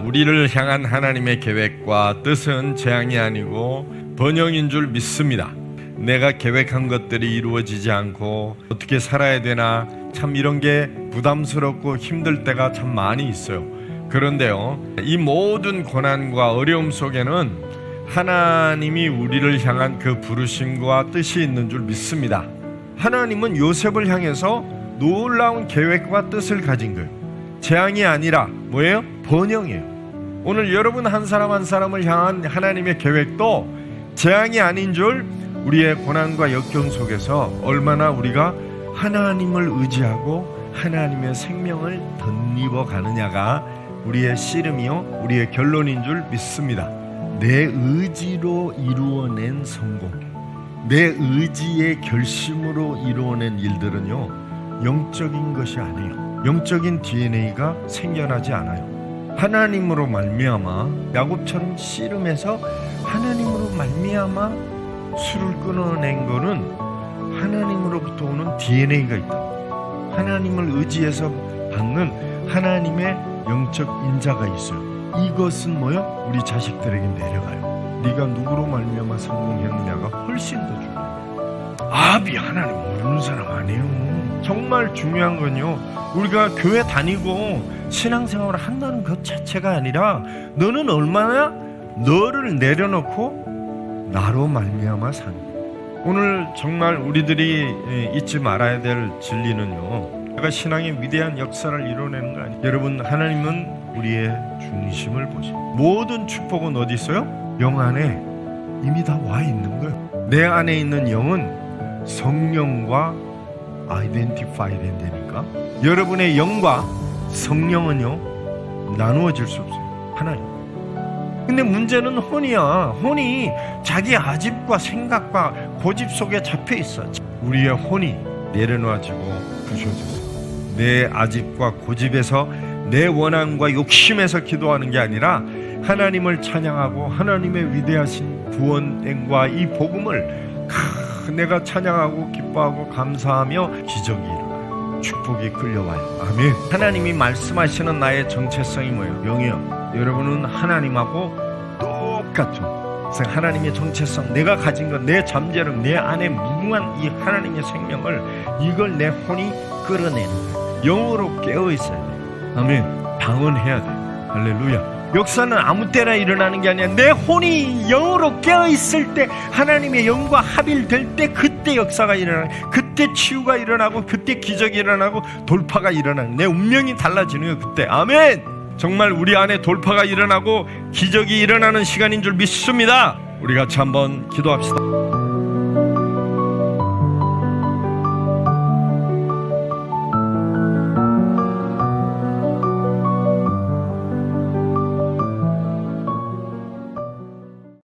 우리를 향한 하나님의 계획과 뜻은 재앙이 아니고 번영인 줄 믿습니다. 내가 계획한 것들이 이루어지지 않고 어떻게 살아야 되나 참 이런 게 부담스럽고 힘들 때가 참 많이 있어요. 그런데요, 이 모든 고난과 어려움 속에는 하나님이 우리를 향한 그 부르심과 뜻이 있는 줄 믿습니다. 하나님은 요셉을 향해서 놀라운 계획과 뜻을 가진 거예요. 재앙이 아니라 뭐예요? 번영이에요. 오늘 여러분 한 사람 한 사람을 향한 하나님의 계획도 재앙이 아닌 줄 우리의 고난과 역경 속에서 얼마나 우리가 하나님을 의지하고 하나님의 생명을 덧입어 가느냐가 우리의 씨름이요 우리의 결론인 줄 믿습니다. 내 의지로 이루어낸 성공, 내 의지의 결심으로 이루어낸 일들은요 영적인 것이 아니에요. 영적인 DNA가 생겨나지 않아요. 하나님으로 말미암아 야곱처럼 씨름해서 하나님으로 말미암아 술을 끊어낸 거는 하나님으로부터 오는 DNA가 있다. 하나님을 의지해서 받는 하나님의 영적 인자가 있어요. 이것은 뭐요? 우리 자식들에게 내려가요. 네가 누구로 말미암아 성공했느냐가 훨씬 더 중요해요. 아비 하나님 모르는 사람 아니에요. 정말 중요한 건요. 우리가 교회 다니고 신앙생활을 한다는 것 자체가 아니라 너는 얼마나 너를 내려놓고 나로 말미암아 거예요. 오늘 정말 우리들이 예, 잊지 말아야 될 진리는요. 내가 신앙의 위대한 역사를 이뤄내는 거 아니에요. 여러분 하나님은 우리의 중심을 보시. 모든 축복은 어디 있어요? 영 안에 이미 다 와 있는 거예요. 내 안에 있는 영은 성령과 아이덴티파이 된다니까. 여러분의 영과 성령은요 나누어질 수 없어요. 하나님. 근데 문제는 혼이야. 혼이 자기 아집과 생각과 고집 속에 잡혀 있어. 우리의 혼이 내려놔지고 부셔졌어. 내 아집과 고집에서 내 원함과 욕심에서 기도하는 게 아니라 하나님을 찬양하고 하나님의 위대하신 구원과 이 복음을 크, 내가 찬양하고 기뻐하고 감사하며 기적이 일어나요. 축복이 끌려와요. 아멘. 하나님이 말씀하시는 나의 정체성이 뭐예요? 영이요. 여러분은 하나님하고 그래서 하나님의 정체성, 내가 가진 것, 내 잠재력, 내 안에 무궁한 이 하나님의 생명을 이걸 내 혼이 끌어내는 거예요. 영으로 깨어 있어야 돼요. 아멘. 방언해야 돼요. 할렐루야. 역사는 아무 때나 일어나는 게 아니라 내 혼이 영으로 깨어 있을 때 하나님의 영과 합일될 때 그때 역사가 일어나는 그때 치유가 일어나고 그때 기적이 일어나고 돌파가 일어나는 내 운명이 달라지는 거예요 그때. 아멘! 정말 우리 안에 돌파가 일어나고 기적이 일어나는 시간인 줄 믿습니다. 우리 같이 한번 기도합시다